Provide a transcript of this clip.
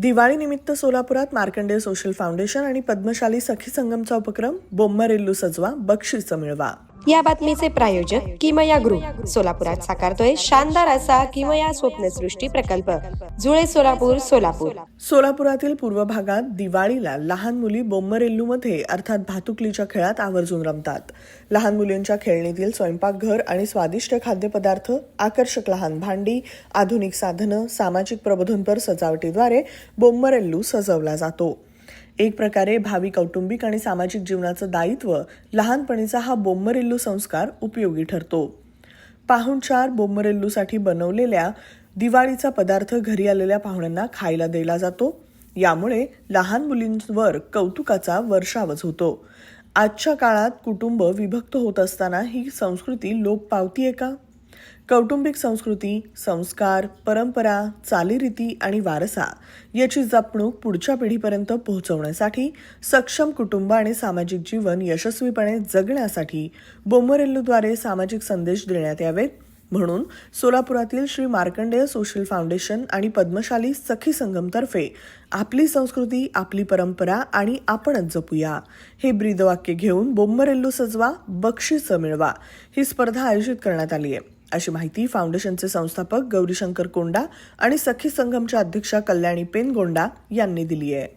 दिवाळीनिमित्त सोलापुरात Markandeya social foundation आणि पद्मशाली सखी संगमचा उपक्रम बोम्मरेल्लू सजवा बक्षीस मिळवा. या बातमीचे प्रायोजक किमया ग्रुप. सोलापुरात साकारतोय शानदार असा किमया स्वप्नसृष्टी प्रकल्प. जुळे सोलापूर सोलापूर. सोलापुरातील पूर्व भागात दिवाळीला लहान मुली बोम्मरेल्लूमध्ये अर्थात भातुकलीच्या खेळात आवर्जून रमतात. लहान मुलींच्या खेळणीतील स्वयंपाकघर आणि स्वादिष्ट खाद्यपदार्थ आकर्षक लहान भांडी आधुनिक साधनं सामाजिक प्रबोधनपर सजावटीद्वारे बोम्मरेल्लू सजवला जातो. एक प्रकारे भावी कौटुंबिक आणि सामाजिक जीवनाचं दायित्व लहानपणीचा हा बोंबरेल्लू संस्कार उपयोगी ठरतो. पाहुणचार बोम्मरेल्लूसाठी बनवलेल्या दिवाळीचा पदार्थ घरी आलेल्या पाहुण्यांना खायला दिला जातो. यामुळे लहान मुलींवर कौतुकाचा वर्षावच होतो. आजच्या काळात कुटुंब विभक्त होत असताना ही संस्कृती लोप पावतीये का? कौटुंबिक संस्कृती संस्कार परंपरा चालीरीती आणि वारसा याची जपणूक पुढच्या पिढीपर्यंत पोहोचवण्यासाठी सक्षम कुटुंब आणि सामाजिक जीवन यशस्वीपणे जगण्यासाठी बोम्मरेल्लूद्वारे सामाजिक संदेश देण्यात यावेत. म्हणून सोलापुरातील श्री मार्कंडेय सोशल फाउंडेशन आणि पद्मशाली सखी संगमतर्फे आपली संस्कृती आपली परंपरा आणि आपणच जपूया. हे ब्रीदवाक्य घेऊन बोंबरेल्लू सजवा बक्षिसं मिळवा. ही स्पर्धा आयोजित करण्यात आली आहे. अशी माहिती फाउंडेशनचे संस्थापक गौरीशंकर कोंडा आणि सखी संगमच्या अध्यक्षा कल्याणी पेनगोंडा यांनी दिली आहे.